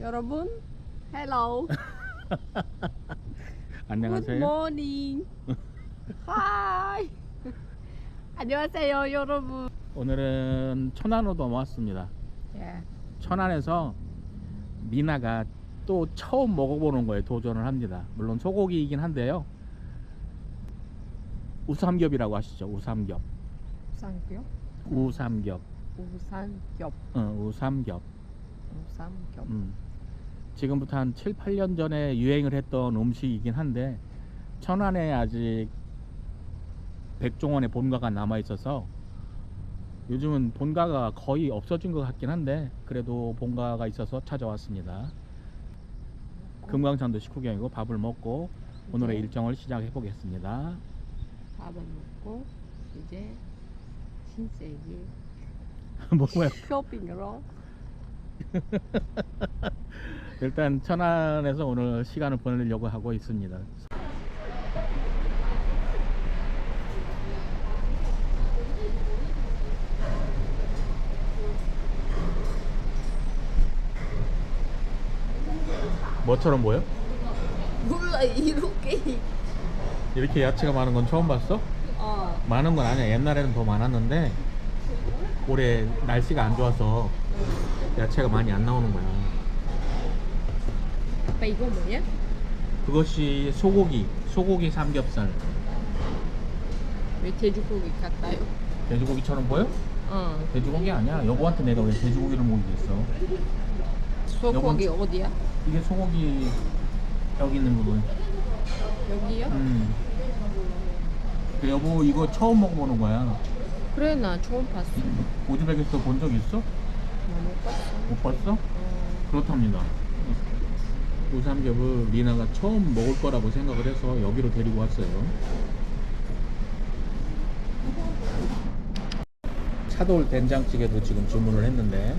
여러분, hello. 안녕하세요. Good morning. Hi. 안녕하세요, 여러분. 오늘은 천안으로 넘어왔습니다. 예. 천안에서 미나가 또 처음 먹어보는 거에 도전을 합니다. 물론 소고기이긴 한데요. 우삼겹이라고 하시죠. 우삼겹. 우산겹? 우삼겹. 우산겹. 어, 우삼겹. 우산겹. 음. 지금부터 한 7, 8년 전에 유행을 했던 음식이긴 한데 천안에 아직 백종원의 본가가 남아 있어서 요즘은 본가가 거의 없어진 것 같긴 한데 그래도 본가가 있어서 찾아왔습니다. 금강산도 식후경이고 밥을 먹고 오늘의 이제 일정을 시작해 보겠습니다. 밥을 먹고 이제 신세계 뭐야? 쇼핑으로 일단 천안에서 오늘 시간을 보내려고 하고 있습니다. 뭐처럼 보여? 몰라 이렇게 이렇게 야채가 많은 건 처음 봤어? 어 많은 건 아니야. 옛날에는 더 많았는데 올해 날씨가 안 좋아서 야채가 많이 안 나오는 거야. 아빠 이거 뭐냐? 그것이 소고기, 소고기 삼겹살. 왜 돼지고기 같아요? 돼지고기처럼 보여? 어 돼지고기 아니야. 여보한테 내가 왜 돼지고기를 먹이겠어? 소고기 어디야? 이게 소고기 여기 있는 부분. 여기요? 음. 그 여보 이거 처음 먹어보는 거야. 그래 나 처음 봤어 오즈벡에서 본적 있어? 나못 봤어 못 봤어? 어, 그렇답니다. 우삼겹을 리나가 처음 먹을 거라고 생각을 해서 여기로 데리고 왔어요. 차돌 된장찌개도 지금 주문을 했는데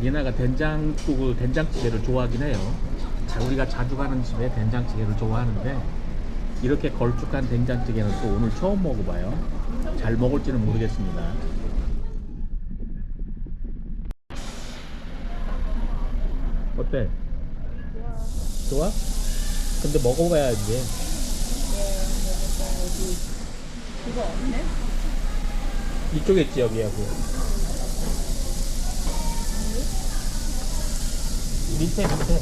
리나가 된장국을 된장찌개를 좋아하긴 해요. 자, 우리가 자주 가는 집에 된장찌개를 좋아하는데 이렇게 걸쭉한 된장찌개는 또 오늘 처음 먹어봐요. 잘 먹을지는 모르겠습니다. 어때? 좋아? 근데 먹어봐야지. 이거 없네? 이쪽에 있지 여기하고. 밑에 밑에.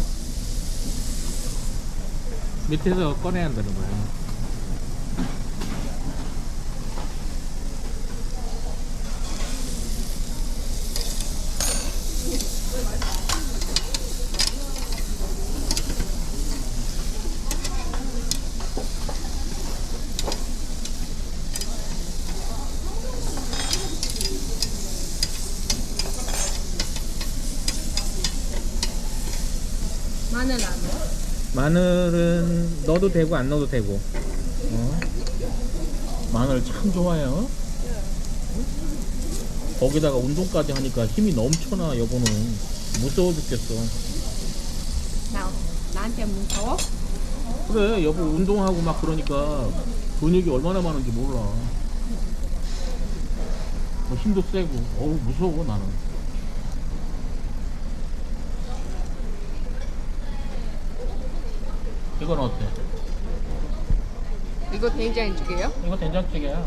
밑에서 꺼내야 한다는 거야. 마늘 안 넣어? 마늘은 넣어도 되고 안 넣어도 되고. 어? 마늘 참 좋아요. 거기다가 운동까지 하니까 힘이 넘쳐나 여보는 무서워 죽겠어. 나 나한테 무서워? 그래 여보 운동하고 막 그러니까 근육이 얼마나 많은지 몰라. 뭐 힘도 세고 어우 무서워 나는. 이건 어때? 이거 된장찌개요? 이거 된장찌개야.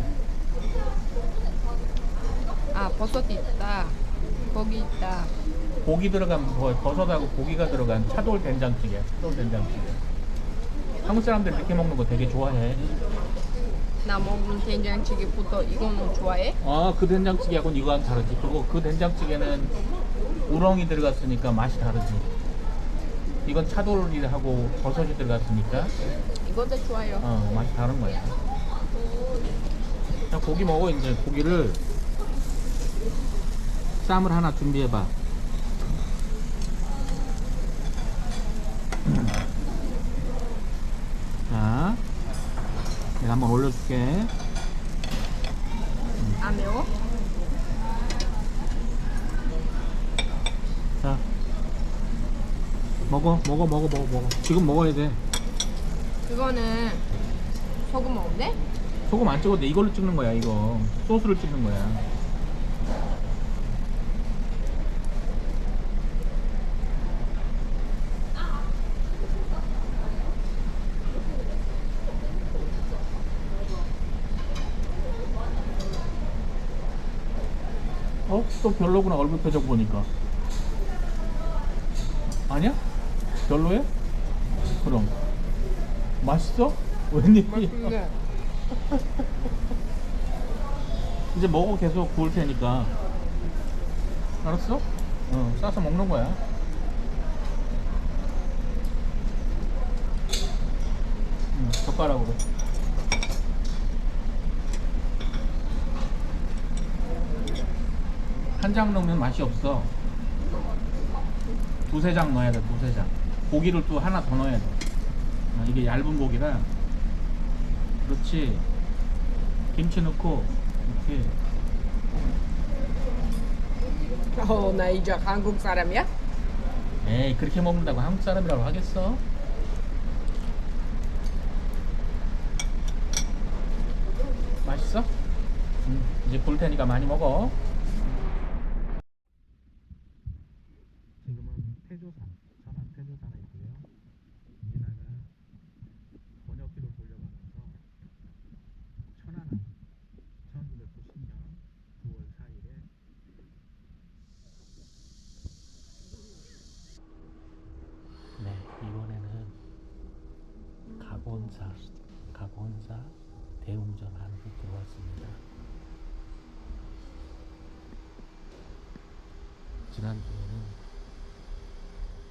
아 버섯 있다 거기 있다 고기 들어간 뭐 버섯하고 고기가 들어간 차돌 된장찌개. 차돌 된장찌개. 한국 사람들 이렇게 먹는 거 되게 좋아해. 나 먹는 된장찌개부터 이거는 좋아해? 아 그 된장찌개하고는 이거랑 다르지. 그리고 그 된장찌개는 우렁이 들어갔으니까 맛이 다르지. 이건 차돌이하고 버섯이 들어갔으니까 이것도 좋아요 어, 맛이 다른 거야. 자 고기 먹어 이제 고기를 쌈을 하나 준비해봐. 자, 내가 한번 올려줄게. 안 매워? 먹어 먹어 먹어 먹어 먹어 지금 먹어야 돼 그거는 소금 먹는데? 소금 안 찍어도 돼. 이걸로 찍는 거야 이거 소스를 찍는 거야 어? 또 별로구나 얼굴 표정 보니까 별로해? 그럼 맛있어? 웬일이야. 이제 먹어 계속 구울 테니까 알았어? 어 싸서 먹는 거야 응, 젓가락으로 한 장 넣으면 맛이 없어 두세 장 넣어야 돼 두세 장 고기를 또 하나 더 넣어야 돼 어, 이게 얇은 고기라 그렇지 김치 넣고 이렇게 어, 나 이제 한국 사람이야? 에이 그렇게 먹는다고 한국 사람이라고 하겠어? 맛있어? 응, 이제 볼 테니까 많이 먹어. 지금은 태조산, 천안 태조산에 있고요. 미나가 번역기를 돌려가면서 천안함 1990년 9월 4일에 네, 이번에는 각원사, 각원사 대웅전 안으로 들어왔습니다. 지난주에는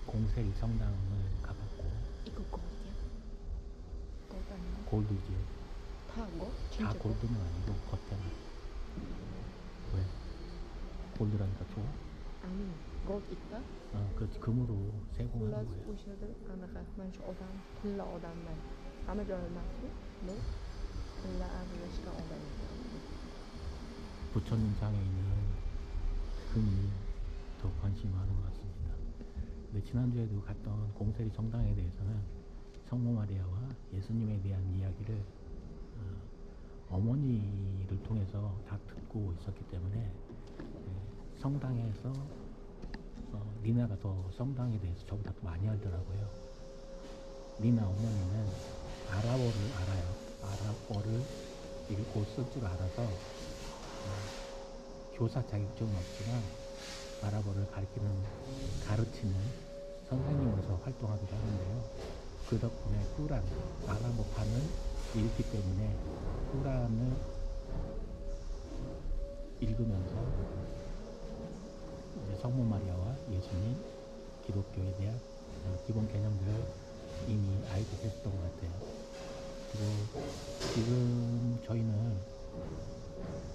공세리 성당을 가봤고 이거 골드야? 골드 아니야? 골드지 다 뭐? 다 진짜 골드는 아니고 겉에만 왜? 골드라니까 좋아? 아니, 골드 있다? 어, 그 금으로 세공하는 Plus 거예요 bu tilla aralashgan odam 부처님 장애인은 금이 더 관심이 많은 것 같습니다. 근데 지난주에도 갔던 공세리 성당에 대해서는 성모 마리아와 예수님에 대한 이야기를 어, 어머니를 통해서 다 듣고 있었기 때문에 네, 성당에서 어, 리나가 더 성당에 대해서 저보다 더 많이 알더라고요. 리나 어머니는 아랍어를 알아요. 아랍어를 읽고 쓸 줄 알아서 교사 자격증은 없지만 아랍어를 가르치는 가르치는 선생님으로서 활동하기도 하는데요. 그 덕분에 꾸란 아랍어판을 읽기 때문에 꾸란을 읽으면서 성모 마리아와 예수님, 기독교에 대한 어, 기본 개념들을 이미 알게 됐던 것 같아요. 그리고 지금 저희는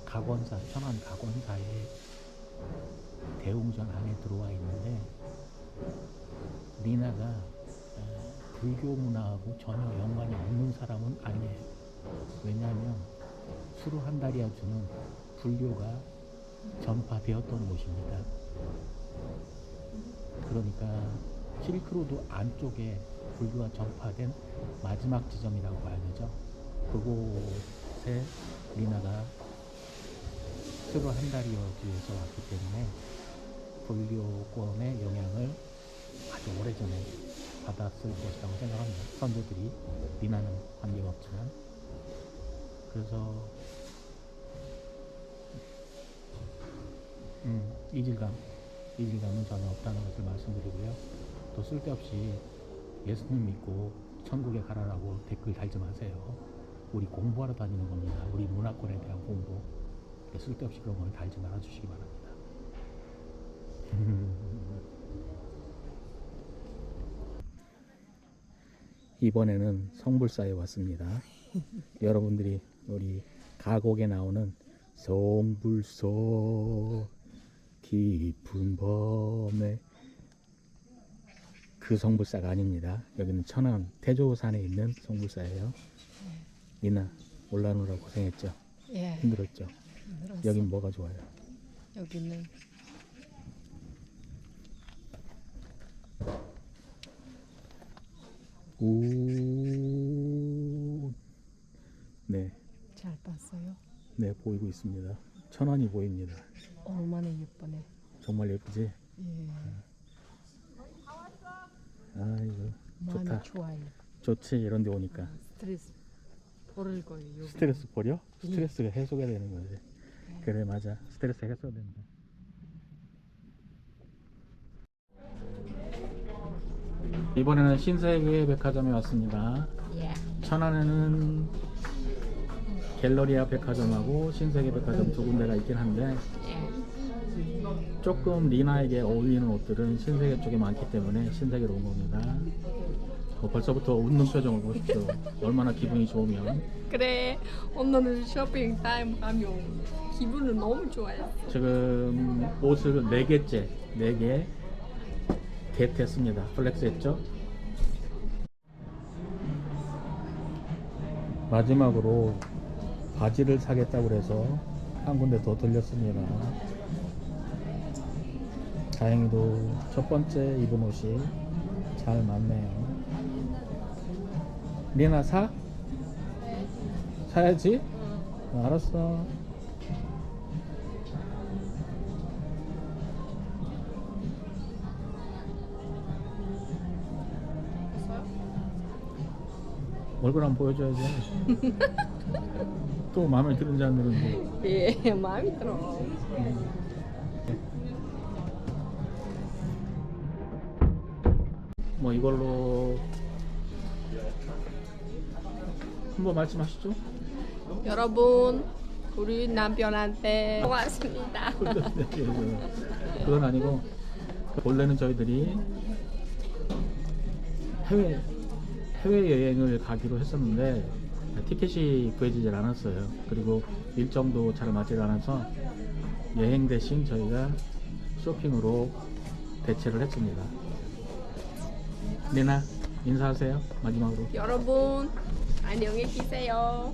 각원사, 천안 각원사의 대웅전 안에 들어와 있는데 리나가 어, 불교 문화하고 전혀 연관이 없는 사람은 아니에요. 왜냐하면 수루 한 달이야 주는 불교가 전파되었던 곳입니다. 그러니까 실크로드 안쪽에 불교가 전파된 마지막 지점이라고 봐야 되죠. 그곳에 리나가 수로 한 달이어주에서 왔기 때문에 불교권의 영향을 아주 오래전에 받았을 것이라고 생각합니다. 선조들이 리나는 관계가 없지만 그래서 음, 이질감 이질감은 전혀 없다는 것을 말씀드리고요. 또 쓸데없이 예수님 믿고 천국에 가라라고 댓글 달지 마세요. 우리 공부하러 다니는 겁니다. 우리 문화권에 대한 공부. 쓸데없이 그런 걸 달지 말아주시기 바랍니다. 이번에는 성불사에 왔습니다. 여러분들이 우리 가곡에 나오는 성불사 깊은 밤에 그 성불사가 아닙니다. 여기는 천안 태조산에 있는 성불사예요. 이나 올라오느라 고생했죠. 예 힘들었죠. 힘들었어. 여긴 뭐가 좋아요? 여기는 오, 네, 잘 봤어요 네 보이고 있습니다. 천안이 보입니다. 얼마나 예쁘네 정말 예쁘지? 예 아이고 좋다. 좋아요. 좋지 이런 데 오니까. 아, 스트레스 버릴 거예요. 요거. 스트레스 버려? 예. 스트레스가 해소가 되는 거지. 예. 그래 맞아. 스트레스 해소가 된다. 이번에는 신세계 백화점에 왔습니다. 예. 천안에는 갤러리아 백화점하고 신세계 백화점 두 군데가 있긴 한데 조금 리나에게 어울리는 옷들은 신세계 쪽에 많기 때문에 신세계로 온 겁니다. 어, 벌써부터 웃는 표정을 보십시오. 얼마나 기분이 좋으면 그래 오늘은 쇼핑 타임 가면 기분은 너무 좋아요. 지금 옷을 4개째 4개 겟했습니다. 플렉스 했죠? 마지막으로 바지를 사겠다고 그래서 한 군데 더 들렸습니다. 다행히도 첫 번째 입은 옷이 잘 맞네요. 리나 사? 사야지? 어, 알았어. 얼굴 한번 보여줘야지. 또 마음에 드는지 안 드는지. 예 마음이 들어. 뭐 이걸로 한번 말씀하시죠. 여러분 우리 남편한테 고맙습니다. 그건 아니고 원래는 저희들이 해외 해외 여행을 가기로 했었는데 티켓이 구해지질 않았어요. 그리고 일정도 잘 맞질 않아서 여행 대신 저희가 쇼핑으로 대체를 했습니다. 리나 인사하세요 마지막으로. 여러분 안녕히 계세요.